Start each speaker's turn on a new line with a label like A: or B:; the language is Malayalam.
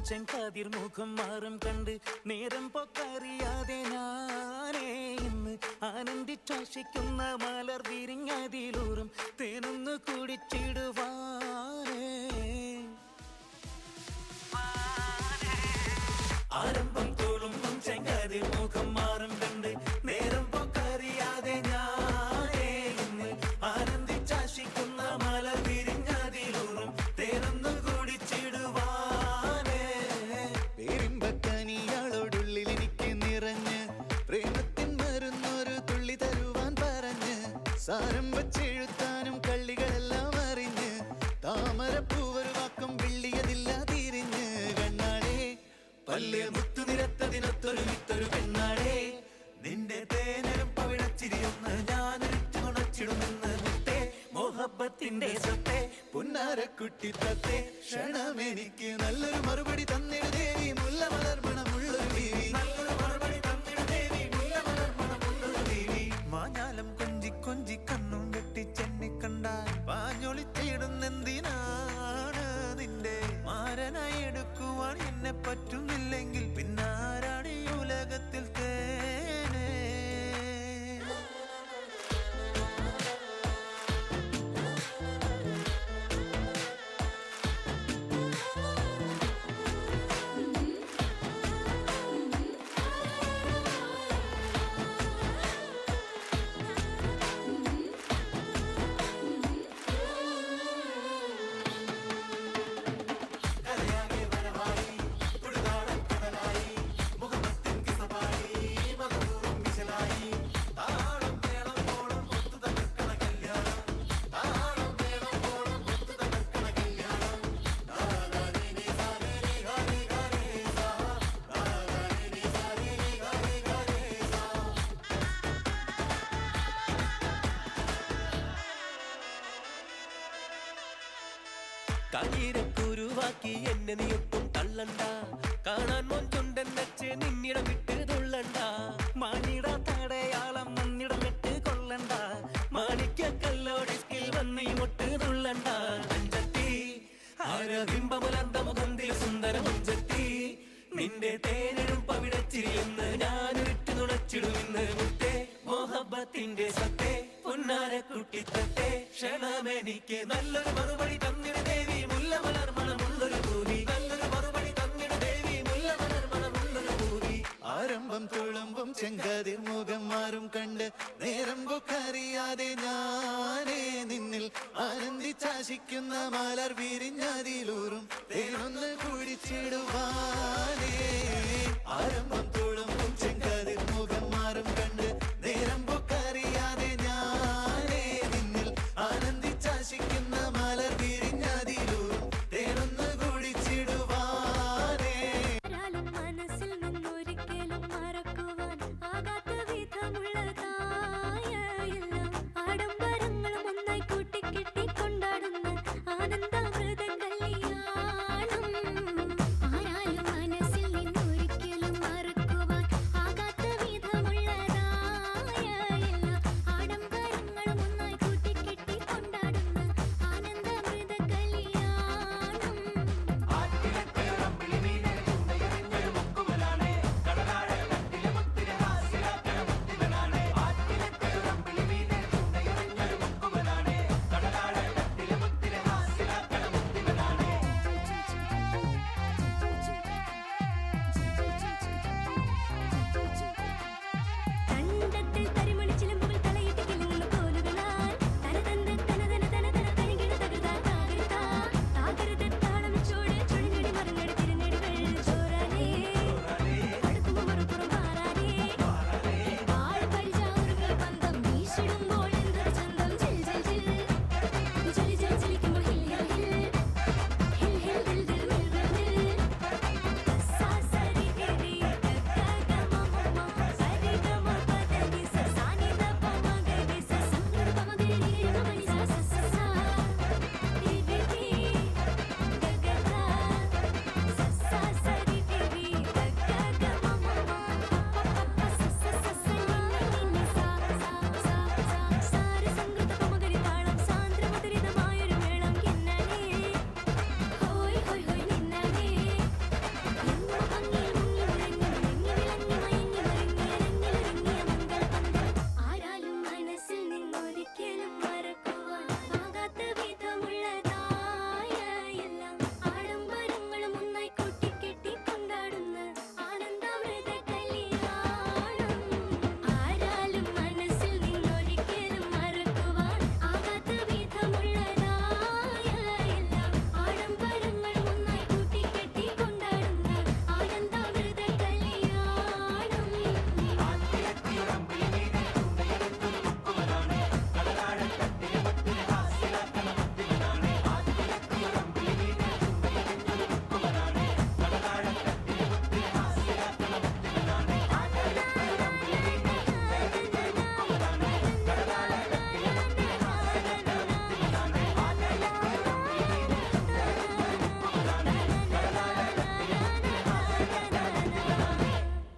A: ചെങ്കതിർ മുഖം മാറും കണ്ട് നേരം പൊക്കറിയാതെ ഞാനേ ഇന്ന് ആനന്ദിച്ചാശിക്കുന്ന മലർ വിരിഞ്ഞതിലൂറും തേനൊന്ന് കുടിച്ചിടുവാനേ
B: സാരം വച്ചെഴുത്താനും കള്ളികളെല്ലാം അറിഞ്ഞ് താമരപ്പൂവൊരു വാക്കം വെള്ളിയതില്ല തിരിഞ്ഞ്. കണ്ണാടേ പല്ല് മുത്തു നിരത്തതിനൊത്തൊരു വിത്തൊരു പെണ്ണാടേ നിന്റെ തേനരും പവിഴച്ചിരിയൊന്ന് ഞാനൊരിച്ചു ഉണച്ചിടുമെന്ന് മുത്തേ
A: മോഹബത്തിന്റെ സ്വത്തെ
B: പുന്നാരക്കുട്ടി തത്തെ ക്ഷണമെനിക്ക് നല്ലൊരു മറുപടി തന്നിട പറ്റുന്നില്ലെങ്കിൽ
A: കണ്ണീരക്കുരുവാക്കി എന്നെ നീ ഒട്ടും തള്ളണ്ട. കാണാൻ മൊഞ്ചുണ്ടെന്നച്ച് നിന്നിടം വിട്ട് തുള്ളണ്ട. മാനിട തടയാളം മണ്ണിടം വിട്ട് കൊള്ളണ്ട. മാണിക്ക കല്ലോടിസ്കിൽ വന്ന് ഇങ്ങോട്ട് തുള്ളണ്ട. അഞ്ചത്തി ആരബിംബമുലർന്ന മുഖന്തിൽ സുന്ദര മുഞ്ചത്തി. നിന്റെ തേനെഴും പവിടച്ചിരിയെന്ന് ഞാനൊരിട്ട് നുണച്ചിടുമെന്ന് മുത്തേ. മോഹബത്തിന്റെ സത്തേ. പൊന്നാര കുട്ടിത്തത്തെ ക്ഷണമെനിക്ക് നല്ലൊരു മറുപടി തന്നിട ദേവി മണമുള്ളൊരു ഭൂമി നല്ലൊരു മറുപടി തന്നിട ദേവി മണമുള്ളൊരു ഭൂമി
B: ആരംഭം തുളുമ്പും ചെങ്കതിർ മുഖം മാറും കണ്ട് നേരം പൊക്കറിയാതെ ഞാനേ നിന്നിൽ ആനന്ദിച്ചാശിക്കുന്ന മാലർ വിരിഞ്ഞതിലൂറും തേനൊന്ന് കുടിച്ചിടുവാനേ
C: கொண்டாடுங்க